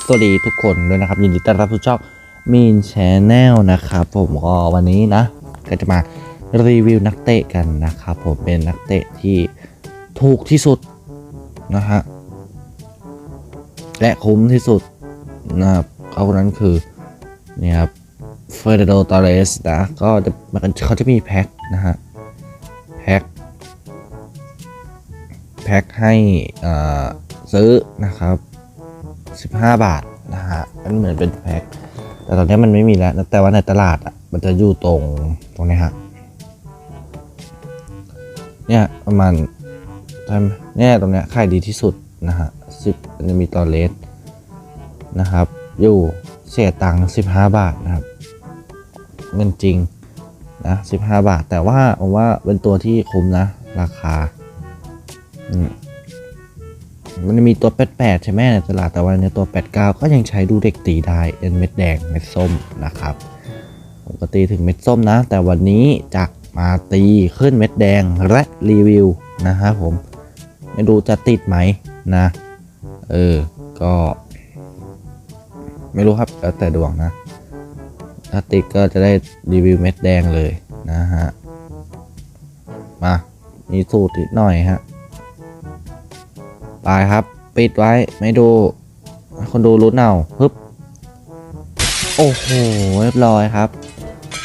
สวัสดีทุกคนด้วยนะครับ ยินดีต้อนรับสู่ช่องมีนแชนแนลนะครับผมก็วันนี้นะ ก็จะมารีวิวนักเตะกันนะครับผมเป็นนักเตะที่ถูกที่สุดนะฮะและคุ้มที่สุดนะครับเขาคนนั้นคือเนี่ยครับเฟอร์นันโดตอเรสนะก็จะมันเขาจะมีแพ็คนะฮะแพ็คแพ็คให้ซื้อนะครับ 15 บาทนะฮะมันเหมือนเป็นแพ็คแต่ตอนนี้มันไม่มีแล้ว แต่ว่าในตลาดอะมันจะอยู่ตรงตรงนี้ฮะเนี่ยประมาณใช่ไหมเนี่ยตรงเนี้ยขายดีที่สุดนะฮะสิบจะมีตอเลสนะครับ อยู่เสียตังค์15บาทนะครับ เงินจริงนะ15บาท แต่ว่าผมว่าเป็นตัวที่คุ้มนะ ราคา อืม มันจะมีตัว 88 ใช่ไหมในตลาดแต่ว่าในตัว 89 ก็ยังใช้ดูเด็กตีได้เป็นเม็ดแดงเม็ดส้มนะครับผมก็ตีถึงเม็ดส้มนะ แต่วันนี้จะมาตีขึ้นเม็ดแดงและรีวิวนะครับผมไม่รู้จะติดไหมนะ เออ ก็ ไม่รู้ครับแล้วแต่ดวงนะ ถ้าติดก็จะได้รีวิวเม็ดแดงเลยนะฮะ มา มีสูตรนิดหน่อยฮะ ไปครับ ปิดไว้ไม่ดู คนดูลุ้นเอาปึ๊บโอ้โหเรียบร้อยครับ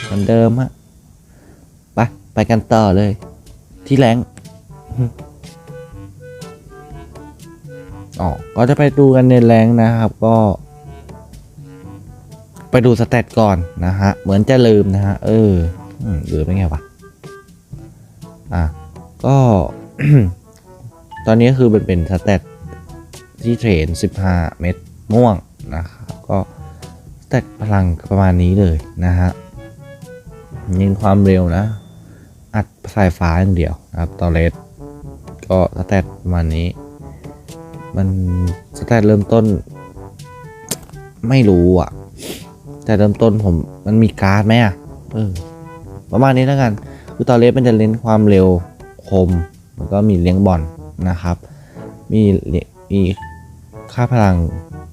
เหมือนเดิมฮะไปไปกันต่อเลย ที่แรงอ๋อก็จะไปดูกันในแรงนะครับ ก็ ไปดูสเตตก่อนนะฮะ เหมือนจะลืมนะฮะ เอออืมลืมได้ไงวะอะก็ ตอนนี้คือเป็นเป็นสเตตที่เทรน 15 เม็ดม่วงนะครับก็สเตตพลังประมาณนี้เลยนะฮะเน้นความเร็วนะ อัดสายฟ้าอย่างเดียวนะครับตอเลสก็สเตตประมาณนี้ มันสเตตเริ่มต้น ไม่รู้อะ แต่เริ่มต้นผมมันมีการ์ดไหมอะเออประมาณนี้แล้วกัน คือตอเลสมันจะเน้นความเร็วคมแล้วก็มีเลี้ยงบอล นะครับ มีมีค่าพลัง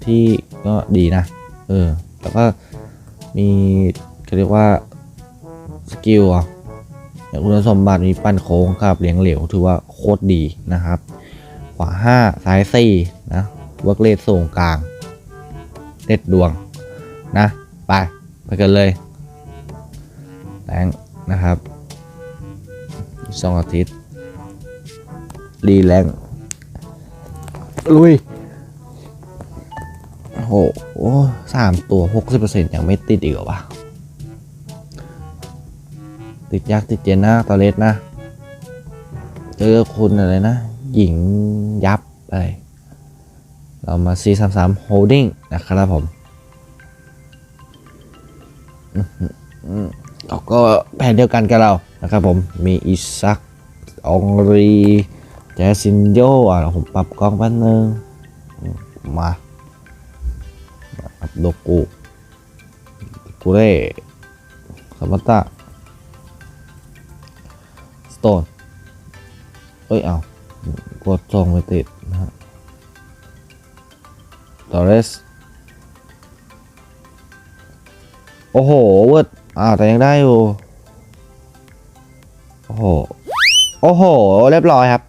ที่ก็ดีนะ เออ แล้วก็มีเขาเรียกว่าสกิลอะอย่างคุณสมบัติมีปั้นโค้งกับเลี้ยงเหลวถือว่าโคตรดีนะครับ ขวา 5 ซ้าย 4 นะเวิร์กเลสส่งกลางเด็ดดวง นะ ไป ไปกันเลยแรงนะครับสองอาทิตย์ รีแรงลุยโอ้โหสามตัวหกสิบเปอร์เซ็นต์ยังไม่ติดอีกเหรอวะ ติดยากติดเจนนะตอเลสนะ เจอคุณอะไรนะ หญิงยับไปเรามา C33 Holding นะครับผมอืมอืมแล้วก็แผนเดียวกันกับเรานะครับผม มีอิซัก องรี แจซินโยอะผมปรับกล้องแป๊บนึง มาอัพโดกูกูเร่สมัตตาสโตนเอ้ย เอากดจองไปติดนะฮะตอเรส โอ้โห เวิร์ดอ่าแต่ยังได้อยู่ โอ้โห โอ้โห เรียบร้อยครับ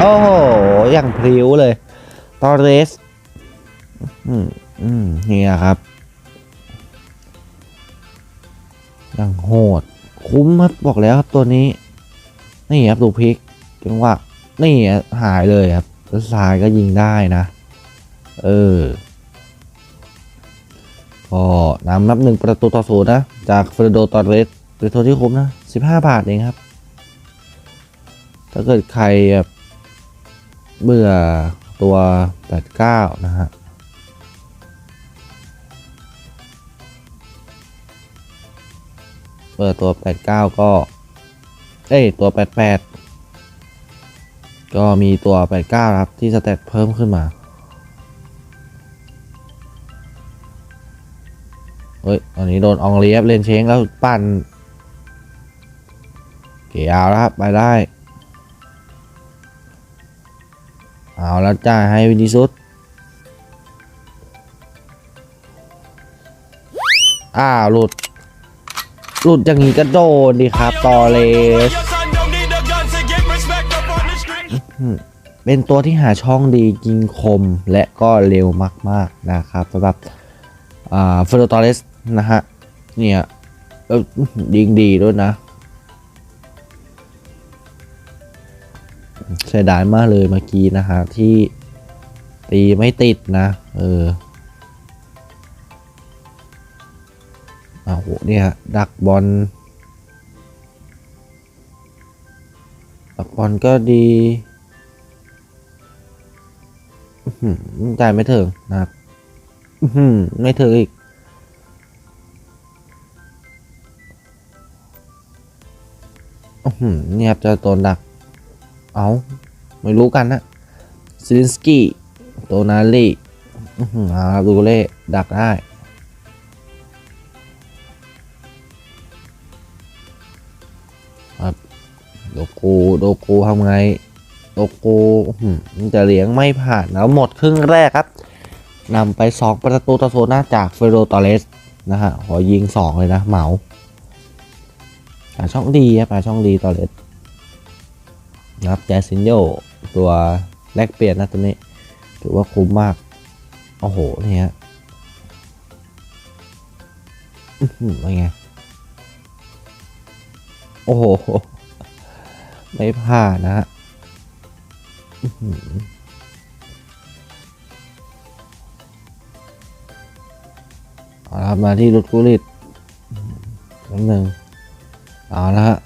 โอ้โห อย่างพริ้วเลยตอเรสอืมอืมนี่ครับ อย่างโหด คุ้มครับบอกแล้วครับตัวนี้ นี่ครับดูพลิกจังหวะนี่หายเลยครับแล้วซายก็ยิงได้นะ เออก็นำนับหนึ่งประตูต่อศูนย์นะ จากเฟรโดตอเรสเป็นตัวที่คุ้มนะ 15 บาทเองครับ ถ้าเกิดใครแบบ เบื่อตัว 89 นะฮะเปิดตัว 89 ก็ เอ้ย ตัว 88 ก็มีตัว 89 ครับ ที่สเตตเพิ่มขึ้นมา เฮ้ย ตอนนี้โดน อองเลียบเลนเชงแล้ว ปั่น เกียวแล้วครับ ไปได้ เอาแล้วจ้าให้วินิสุดอ้าวหลุด หลุดอย่างนี้ก็โดนดิครับตอเลสเป็นตัวที่หาช่องดียิงคมและก็เร็วมาก ๆ นะครับสำหรับอ่าเฟอร์โตอเลสนะฮะ เนี่ยยิงดีด้วยนะ เสียดายมากเลยเมื่อกี้นะฮะที่ตีไม่ติดนะ เอออ้าโหเนี่ยดักบอลดักบอลก็ดีอื้อหือจ่ายไม่ถึงนะครับอื้อหือไม่ถึงอีกอื้อหือเนี่ยครับจะโดนดัก เอาไม่รู้กันนะซิลินสกี้โตนาลีอื้อหือเอาดูเล่ดักได้ ครับโดกูโดกูทำไง โดโกจะเลี้ยงไม่ผ่านแล้วหมดครึ่งแรกครับนำไป 2 ประตูต่อโซน่าจากเฟโรตอเรสนะฮะขอยิง 2 เลยนะเหมาหาช่องดีครับหาช่องดีตอเรส นะครับแจสินโยตัวแลกเปลี่ยนนะตัวนี้ ถือว่าคุ้มมาก โอ้โห นี่ฮะอื้อหือเป็นไง โอ้โห ไม่พลาดนะฮะเอาละครับมาที่รุดกุลิตนิดนึงเอาละฮะ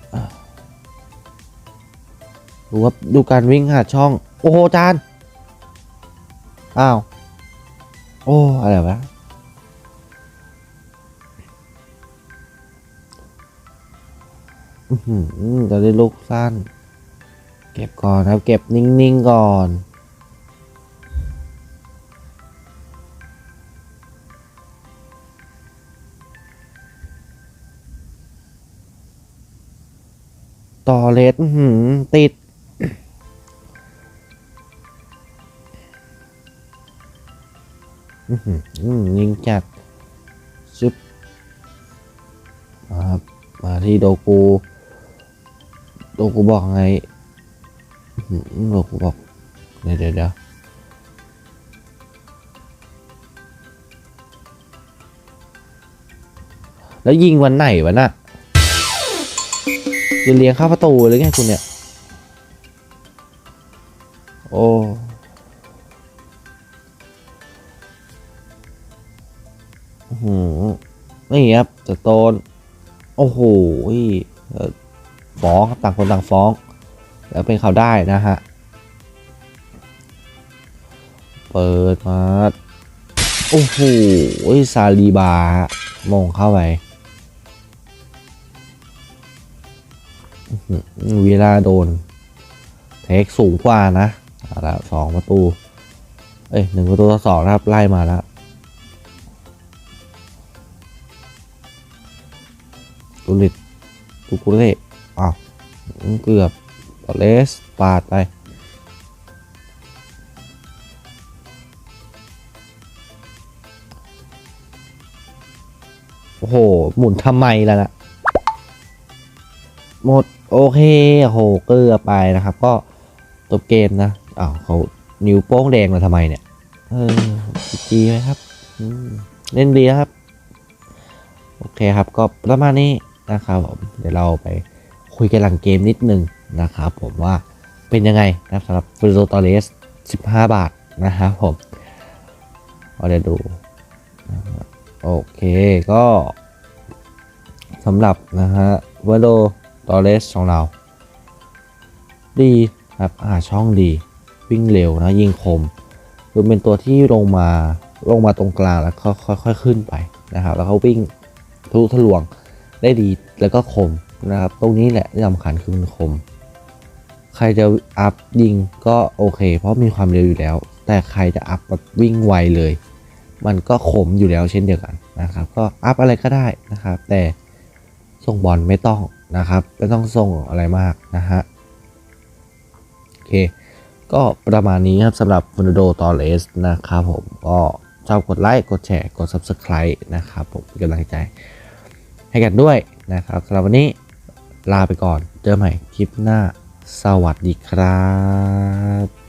ดูว่าดูการวิ่งหาช่อง โอ้โหจานอ้าว โอ้ อะไรวะอือหือจะได้ลูกสั้น เก็บก่อนครับ เก็บนิ่ง ๆ ก่อนต่อเลสหือติด อืมยิงจัดชึบมาครับมาที่โดกูโดกูบอกไงโดกูบอกเดี๋ยวเดี๋ยวแล้วยิงวันไหนวะน่ะจะเลี้ยงข้าประตูเลยไงคุณเนี่ย นี่ครับสโตน โอ้โหฟ้องต่างคนต่างฟ้อง แล้วเป็นเขาได้นะฮะ เปิดมา โอ้โหซาลีบามงเข้าไปเวลาโดน เทคสูงกว่านะเอาละสองประตู เอ้ยหนึ่งประตูต่อสองนะครับ ไล่มาแล้ว ตุลิตตุกุเล่อ้าวเกือบตเลสปาดไปโอ้โห หมุนทำไมล่ะนะหมด โอเคโอ้โหเกลือไปนะครับ ก็จบเกมนะอ้าวเขานิ้วโป้งแดงมาทำไมเนี่ย เออจีไหมครับ เล่นดีนะครับ โอเคครับ ก็ประมาณนี้ นะครับผมเดี๋ยวเราไปคุยกันหลังเกมนิดนึงนะครับผมว่าเป็นยังไงนะครับสำหรับฟิโ o ตอเลส15 บาทนะครับผมเดี๋ยวดูโอเคก็สำหรับนะฮะวโดตอเลสของเรา ดีครับหาช่องดี วิ่งเร็วนะยิงคมคือเป็นตัวที่ลงมาลงมาตรงกลางแล้วค่อยๆขึ้นไปนะครับ แล้วเขาวิ่งทะลุทะลวง ได้ดีแล้วก็คมนะครับ ตรงนี้แหละที่สำคัญคือมันคม ใครจะอัพยิงก็โอเค เพราะมีความเร็วอยู่แล้ว แต่ใครจะอัพแบบวิ่งไวเลย มันก็คมอยู่แล้วเช่นเดียวกันนะครับ ก็อัพอะไรก็ได้นะครับ แต่ส่งบอลไม่ต้องนะครับไม่ต้องส่งอะไรมากนะฮะโอเค ก็ประมาณนี้ครับสำหรับฟ e นโดตอเลสนะครับผมก็ชอบกดไลค์ กดแชร์ กด Subscribe นะครับผมเป็นกำลังใจ ให้กันด้วยนะครับสำหรับวันนี้ลาไปก่อน เจอใหม่คลิปหน้า สวัสดีครับ